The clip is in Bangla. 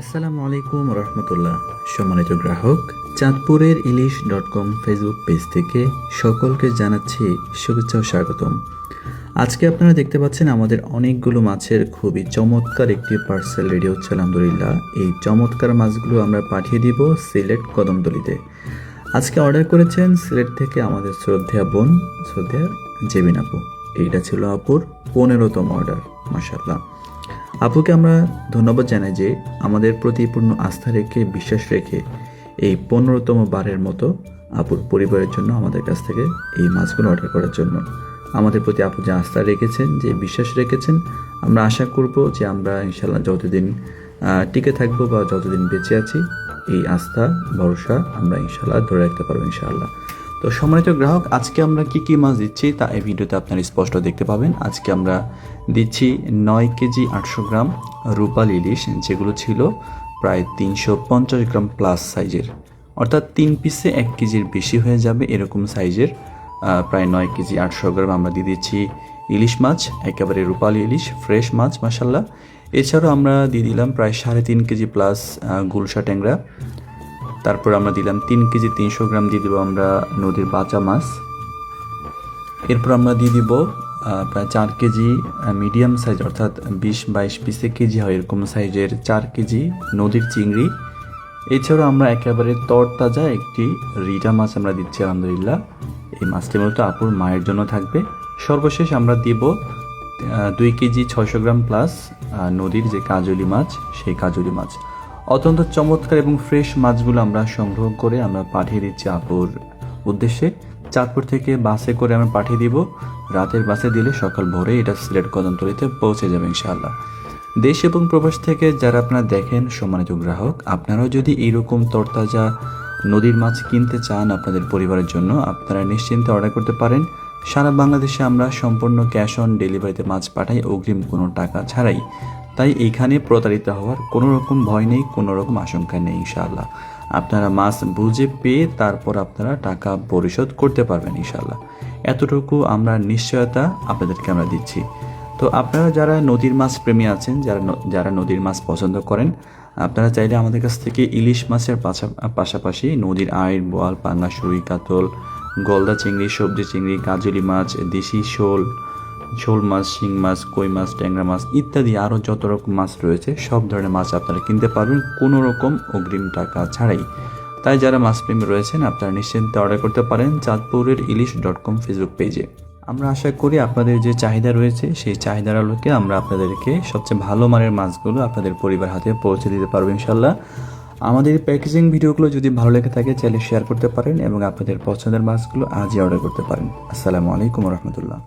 আসসালামু আলাইকুম রহমতুল্লাহ। সম্মানিত গ্রাহক, চাঁদপুরের Ilish dot com Facebook page থেকে সকলকে জানাচ্ছি শুভেচ্ছা ও স্বাগতম। আজকে আপনারা দেখতে পাচ্ছেন আমাদের অনেকগুলো মাছের খুবই চমৎকার একটি পার্সেল রেডি হচ্ছে, আলহামদুলিল্লাহ। এই চমৎকার মাছগুলো আমরা পাঠিয়ে দিব সিলেট কদমতলিতে। আজকে অর্ডার করেছেন সিলেট থেকে আমাদের শ্রদ্ধা বোন শ্রদ্ধা জেবিন আপু। এইটা ছিল আপুর পনেরোতম অর্ডার মাসাল্লাহ আপুকে আমরা ধন্যবাদ জানাই যে আমাদের প্রতি পূর্ণ আস্থা রেখে, বিশ্বাস রেখে এই পনেরোতম বারের মতো আপুর পরিবারের জন্য আমাদের কাছ থেকে এই মাছগুলো অর্ডার করার জন্য আমাদের প্রতি আপু যে আস্থা রেখেছেন, যে বিশ্বাস রেখেছেন, আমরা আশা করব যে আমরা ইনশাল্লাহ যতদিন টিকে থাকব বা যতদিন বেঁচে আছি, এই আস্থা, ভরসা আমরা ইনশাল্লাহ ধরে রাখতে পারব ইনশাআল্লাহ। তো সম্মানিত গ্রাহক, আজকে আমরা কি কি মাছ দিচ্ছি তা এই ভিডিওতে আপনারা স্পষ্ট দেখতে পাবেন। আজকে আমরা দিচ্ছি নয় কেজি আটশো গ্রাম রূপাল ইলিশ যেগুলো ছিল প্রায় তিনশো পঞ্চাশ গ্রাম প্লাস সাইজের অর্থাৎ তিন পিসে এক কেজির বেশি হয়ে যাবে এরকম সাইজের প্রায় নয় কেজি আটশো গ্রাম আমরা দিয়ে দিচ্ছি ইলিশ মাছ, একেবারে রূপালি ইলিশ ফ্রেশ মাছ মাসাল্লাহ এছাড়াও আমরা দিয়ে দিলাম প্রায় সাড়ে তিন কেজি প্লাস গুলশা ট্যাংরা। তারপর আমরা দিলাম তিন কেজি তিনশো গ্রাম দিয়ে দেবো আমরা নদীর বাঁচা মাছ। এরপর আমরা দিয়ে দিব প্রায় চার কেজি মিডিয়াম সাইজ অর্থাৎ বিশ বাইশ বিশে কেজি হয় এরকম সাইজের চার কেজি নদীর চিংড়ি। এছাড়াও আমরা একেবারে তরতাজা একটি রিটা মাছ আমরা দিচ্ছি, আলহামদুলিল্লাহ। এই মাছটি মূলত আপুর মায়ের জন্য থাকবে। সর্বশেষ আমরা দিব দুই কেজি ছয়শো গ্রাম প্লাস নদীর যে কাজলি মাছ, সেই কাজলি মাছ। অত্যন্ত চমৎকার এবং ফ্রেশ মাছগুলো আমরা সংগ্রহ করে আমরা পাঠিয়ে দিচ্ছি আপুর উদ্দেশ্যে। চাঁদপুর থেকে বাসে করে আমরা পাঠিয়ে দিব। রাতের বাসে দিলে সকাল ভোরে এটা সিলেট কদমতলিতে পৌঁছে যাবে ইনশাআল্লাহ। দেশ এবং প্রবাস থেকে যারা আপনারা দেখেন, সম্মানিত গ্রাহক, আপনারাও যদি এইরকম তরতাজা নদীর মাছ কিনতে চান আপনাদের পরিবারের জন্য, আপনারা নিশ্চিন্তে অর্ডার করতে পারেন। সারা বাংলাদেশে আমরা সম্পূর্ণ ক্যাশ অন ডেলিভারিতে মাছ পাঠাই, অগ্রিম কোনো টাকা ছাড়াই। তাই এইখানে প্রতারিত হওয়ার কোনো রকম ভয় নেই, কোনো রকম আশঙ্কা নেই, ইনশাআল্লাহ। আপনারা মাছ বুঝে পেয়ে তারপর আপনারা টাকা পরিশোধ করতে পারবেন, ইনশাআল্লাহ। এতটুকু আমরা নিশ্চয়তা আপনাদেরকে আমরা দিচ্ছি। তো আপনারা যারা নদীর মাছ প্রেমী আছেন, যারা যারা নদীর মাছ পছন্দ করেন, আপনারা চাইলে আমাদের কাছ থেকে ইলিশ মাছের পাশা- পাশাপাশি নদীর আইড়, বোয়াল পাঙ্গা সুই কাতল, গলদা চিংড়ি, সবজি চিংড়ি কাজলি মাছ, দেশি শোল শোল মাছ, শিং মাছ, কই মাছ, ট্যাংরা মাছ ইত্যাদি আরও যত রকম মাছ রয়েছে, সব ধরনের মাছ আপনারা কিনতে পারবেন কোনো রকম অগ্রিম টাকা ছাড়াই। তাই যারা মাছপ্রেমী রয়েছেন, আপনারা নিশ্চিন্তে অর্ডার করতে পারেন চাঁদপুরের ইলিশ ডট কম ফেসবুক পেজে আমরা আশা করি আপনাদের যে চাহিদা রয়েছে, সেই চাহিদার আলোকে আমরা আপনাদেরকে সবচেয়ে ভালো মানের মাছগুলো আপনাদের পরিবার হাতে পৌঁছে দিতে পারব ইনশাল্লাহ আমাদের প্যাকেজিং ভিডিওগুলো যদি ভালো লেগে থাকে, চাইলে শেয়ার করতে পারেন এবং আপনাদের পছন্দের মাছগুলো আজই অর্ডার করতে পারেন। আসসালামু আলাইকুম রহমতুল্লাহ।